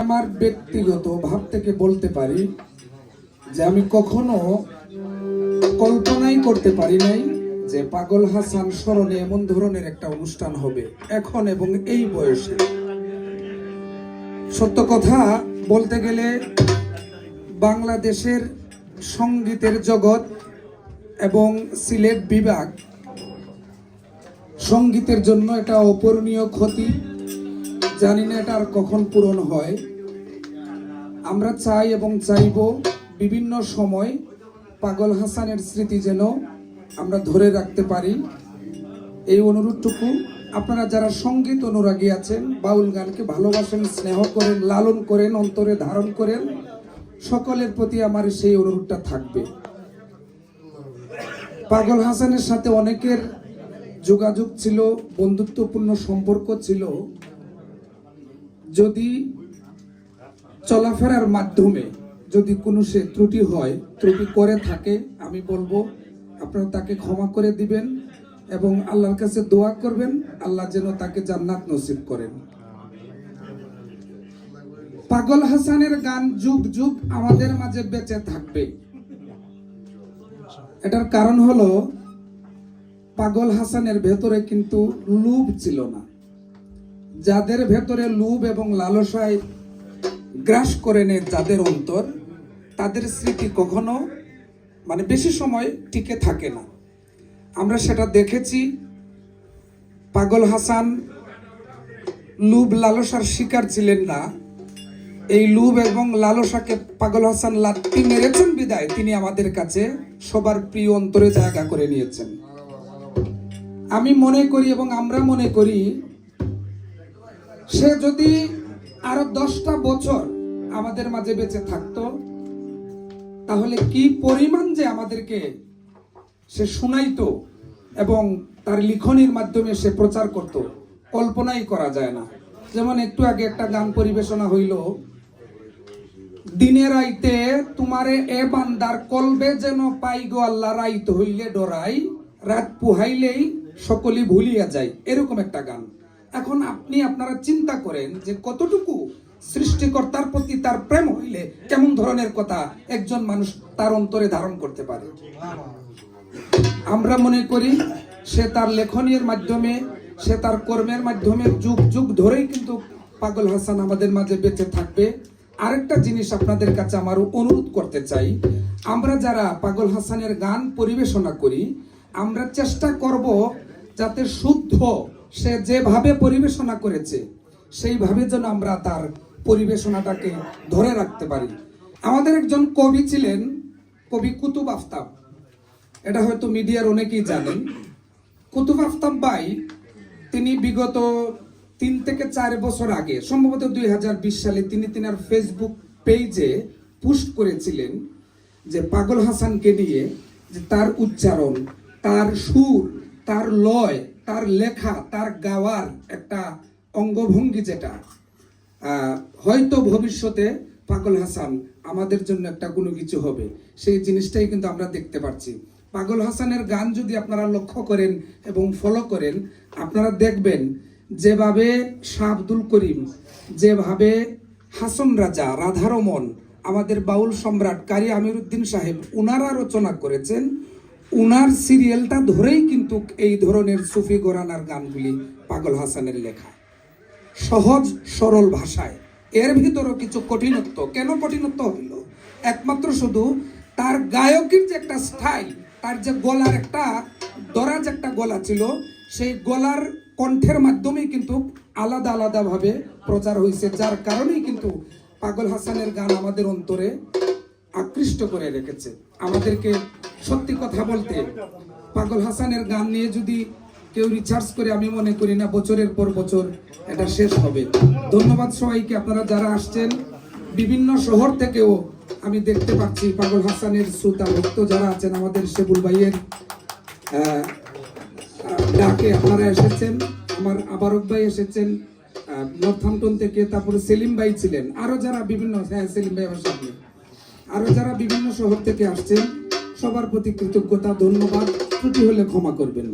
আমার ব্যক্তিগত ভাব থেকে বলতে পারি যে আমি কখনো কল্পনাই করতে পারি নাই যে পাগল হাসান স্মরণে এমন ধরনের একটা অনুষ্ঠান হবে এখন এবং এই বয়সে। সত্য কথা বলতে গেলে বাংলাদেশের সঙ্গীতের জগৎ এবং সিলেট বিভাগ সঙ্গীতের জন্য এটা অপূরণীয় ক্ষতি। জানি না এটা আর কখন পূরণ হয়। আমরা চাই এবং চাইব বিভিন্ন সময় পাগল হাসানের স্মৃতি যেন আমরা ধরে রাখতে পারি। এই অনুরোধটুকু আপনারা যারা সংগীত অনুরাগী আছেন, বাউল গানকে ভালোবাসেন, স্নেহ করেন, লালন করেন, অন্তরে ধারণ করেন, সকলের প্রতি আমার সেই অনুরোধটা থাকবে। পাগল হাসানের সাথে অনেকের যোগাযোগ ছিল, বন্ধুত্বপূর্ণ সম্পর্ক ছিল যদি চলাফেরার মাধ্যমে যদি কোনো সে ত্রুটি হয়, ত্রুটি করে থাকে, আমি বলব আপনারা তাকে ক্ষমা করে দিবেন এবং আল্লাহর কাছে দোয়া করবেন। আল্লাহ যেন তাকে জান্নাত নসিব করেন। পাগল হাসানের গান যুগ যুগ আমাদের মাঝে বেঁচে থাকবে। এটার কারণ হলো, পাগল হাসানের ভেতরে কিন্তু লুভ ছিল না। যাদের ভেতরে লুভ এবং লালসায় গ্রাস করে নেয় যাদের অন্তর, তাদের স্মৃতি কখনো মানে বেশি সময় টিকে থাকে না। আমরা সেটা দেখেছি। পাগল হাসান লুভ, লালসার শিকার ছিলেন না। এই লুভ এবং লালসাকে পাগল হাসান লাত্তি মেরেছেন বিদায়। তিনি আমাদের কাছে সবার প্রিয় অন্তরে জায়গা করে নিয়েছেন। আমি মনে করি এবং আমরা মনে করি সে যদি আরও দশটা বছর আমাদের মাঝে বেঁচে থাকতো, তাহলে কি পরিমাণ যে আমাদেরকে সে শুনাইতো এবং তার লিখনির মাধ্যমে সে প্রচার করত, কল্পনাই করা যায় না। যেমন একটু আগে একটা গান পরিবেশনা হইল দিনের আইতে তোমারে এ বান্দার কলবে যেন পাই গো আল্লাহ, রাইত হইলে ডরাই, রাত পুহাইলেই সকলে ভুলিয়া যায়। এরকম একটা গান। এখন আপনি আপনারা চিন্তা করেন যে কতটুকু সৃষ্টিকর্তার প্রতি তার প্রেম হইলে কেমন ধরনের কথা একজন মানুষ তার অন্তরে ধারণ করতে পারে। আমরা মনে করি সে তার লেখনীর মাধ্যমে, সে তার কর্মের মাধ্যমে যুগ যুগ ধরেই কিন্তু পাগল হাসান আমাদের মাঝে বেঁচে থাকবে। আরেকটা জিনিস আপনাদের কাছে আমার অনুরোধ করতে চাই, আমরা যারা পাগল হাসানের গান পরিবেশনা করি, আমরা চেষ্টা করব যাতে শুদ্ধ সে যেভাবে পরিবেশনা করেছে, সেইভাবে যেন আমরা তার পরিবেশনাটাকে ধরে রাখতে পারি। আমাদের একজন কবি ছিলেন, কবি কুতুব আফতাব। এটা হয়তো মিডিয়ার অনেকেই জানেন। কুতুব আফতাব ভাই, তিনি বিগত তিন থেকে চার বছর আগে, সম্ভবত দুই হাজার বিশ সালে, তিনি তিনার ফেসবুক পেজে পোস্ট করেছিলেন যে পাগল হাসানকে নিয়ে যে তার উচ্চারণ, তার সুর তার লয়, তার লেখা, তার গাওয়ার একটা অঙ্গভঙ্গি যেটা হয়তো ভবিষ্যতে পাগল হাসান আমাদের জন্য একটা কোনো কিছু হবে। সেই জিনিসটাই কিন্তু আমরা দেখতে পাচ্ছি পাগল হাসানের গান যদি আপনারা লক্ষ্য করেন এবং ফলো করেন, আপনারা দেখবেন যেভাবে শাহ আব্দুল করিম, যেভাবে হাসন রাজা, রাধারমন, আমাদের বাউল সম্রাট কারি আমিরুদ্দিন সাহেব উনারা রচনা করেছেন উনার সিরিয়ালটা ধরেই কিন্তু এই ধরনের সুফি গোরানার গানগুলি পাগল হাসানের লেখা। সহজ, সরল ভাষায়। এর ভিতরও কিছু কঠিনত্ব। কেন কঠিনত্ব হইল? একমাত্র শুধু তার গায়কের যে একটা স্টাইল, তার যে গলার একটা দরাজ একটা গলা ছিল, সেই গলার কণ্ঠের মাধ্যমেই কিন্তু আলাদা আলাদাভাবে প্রচার হয়েছে যার কারণেই কিন্তু পাগল হাসানের গান আমাদের অন্তরে আকৃষ্ট করে রেখেছে। আমাদেরকে সত্যি কথা বলতে পাগল হাসানের গান নিয়ে যদি কেউ রিচার্জ করে, আমি মনে করি না বছরের পর বছর এটা শেষ হবে। ধন্যবাদ সবাইকে, আপনারা যারা আসছেন, বিভিন্ন শহর থেকেও আমি দেখতে পাচ্ছি পাগল হাসানের শ্রোতা, ভক্ত যারা আছেন, আমাদের শেবুল ভাইয়ের ডাকে আপনারা এসেছেন, আমার আবারক ভাই এসেছেন নর্থাম্পটন থেকে, তারপরে সেলিম ভাই ছিলেন, আরও যারা বিভিন্ন হ্যাঁ সেলিম ভাই আমার সামনে। আরও যারা বিভিন্ন শহর থেকে আসছেন সবার প্রতি কৃতজ্ঞতা ধন্যবাদ। ত্রুটি হলে ক্ষমা করবেন।